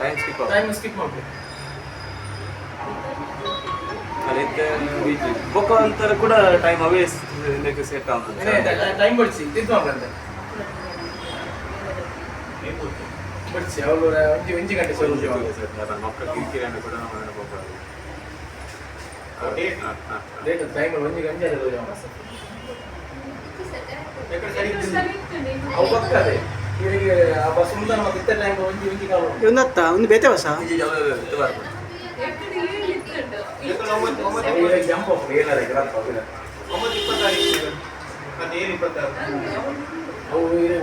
Time skip time skip ಮಾಡ್ಬೇಕು. ಅದಕ್ಕೆ ಬೊಕ್ಕ ಅಂತಾರೆ ಕೂಡ ಟೈಮ್ ಅವೇ ಇದಕ್ಕೆ ಸೆಟ್ ಆಗ್ತದೆ ಟೈಮ್ ಬಿಡಿಸಿ ತಿದ್ದು ಮಾಡ್ರಂತೆ ಬಿಡಿಸಿ ಅವಳು ಒಂಜಿ ಒಂಜಿ ಗಂಟೆ ಸ್ವಲ್ಪ ಮಕ್ಕಳ ಕೂಡ ನಾವು ನೆನಪೋಗ್ಬಾರ್ದು. ಹಾ. ಟೈಮ್ ಒಂಜಿ ಗಂಟೆ ಅದು ಅವು ಬರ್ತದೆ ಕಾಲ ಒಂದು ಬೇತೆ ಹೊಸ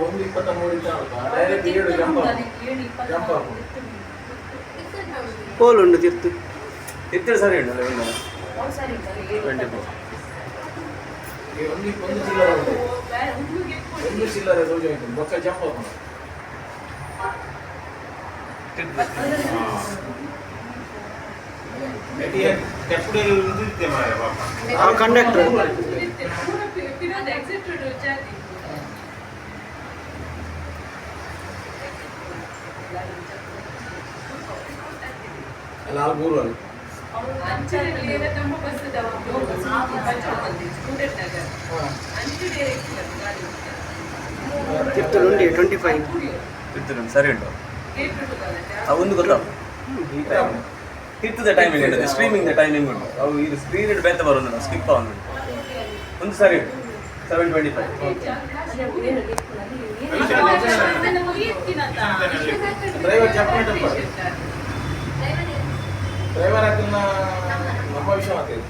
ಒಂದು ಇಪ್ಪತ್ತ ಮೂರು ಡೈರೆಕ್ಟ್ ಏಳು ಜಂಪ್ ಜಂಪ್ ಆಗ್ಬೋದು ಕೋಲ್ ಉಂಡು ತಿರ್ತು. ಇತ್ತಿರ ಸರಿ ಉಂಟು ಒಂದು ಟ್ವೆಂಟಿ ಈ ಒಂದು ಒಂದು ಚಿಲ್ಲರೆ ಉಂಟು ಒಂದು ಚಿಲ್ಲರೆ ರೋಜ ಉಂಟು ಬೊಕ್ಕ ಜಂಪ್ ಆಗ್ಬೋದು ಆ ಅಲ್ಲಿ ತಿರ್ತು ಉಂಡಿ ಟ್ವೆಂಟಿ ಫೈವ್ ಇತ್ತಿರ ಸರಿ ಉಂಟು. ಒಂದು ಗೊತ್ತಾ ತಿರ್ತದ ಟೈಮಿಂಗ್ ಉಂಟು ಸ್ಟ್ರೀಮಿಂಗ್ ಟೈಮಿಂಗ್ ಉಂಟು. ಅವು ಇದು ಸ್ಕ್ರೀನ್ ಬೆತ್ತ ಬರೋದು ಸ್ಕಿಪ್ ಆನ್ ಒಂದು ಸರಿ ಉಂಟು seven twenty five driver jump ಮಾಡಿಟ್ಟು ಡ್ರೈವರ್ ಹಾಕಿನ ನಮ್ಮ ವಿಷಯ ಮಾತಾಡಿ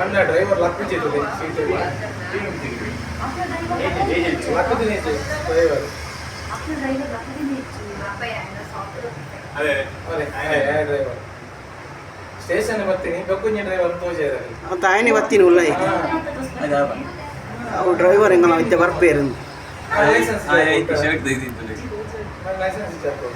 ಅಣ್ಣ ಡ್ರೈವರ್ ಲಕ್ಕಿಸಿದ್ದು ಸೀಟ್ ಲಕ್ಕದಿನ ಡ್ರೈವರ್ ಅದೇ. ಡ್ರೈವರ್ ಸ್ಟೇಷನ್ ಬರ್ತೀನಿ. ಬೆಕ್ಕುಂಜಿ ಡ್ರೈವರ್ ತೋಜಾರಲ್ಲಿ ಅಂತ ಆಯ್ನೆ ಬತ್ತೀನಿ ಉಲ್ಲ ಅವ್ರು ಡ್ರೈವರ್ ಹೆಂಗ ನಾವು ಇತ್ತೆ ಬರ್ಪೇರು ಲೈಸೆನ್ಸ್ ಲೈಸೆನ್ಸ್ ಇತ್ತು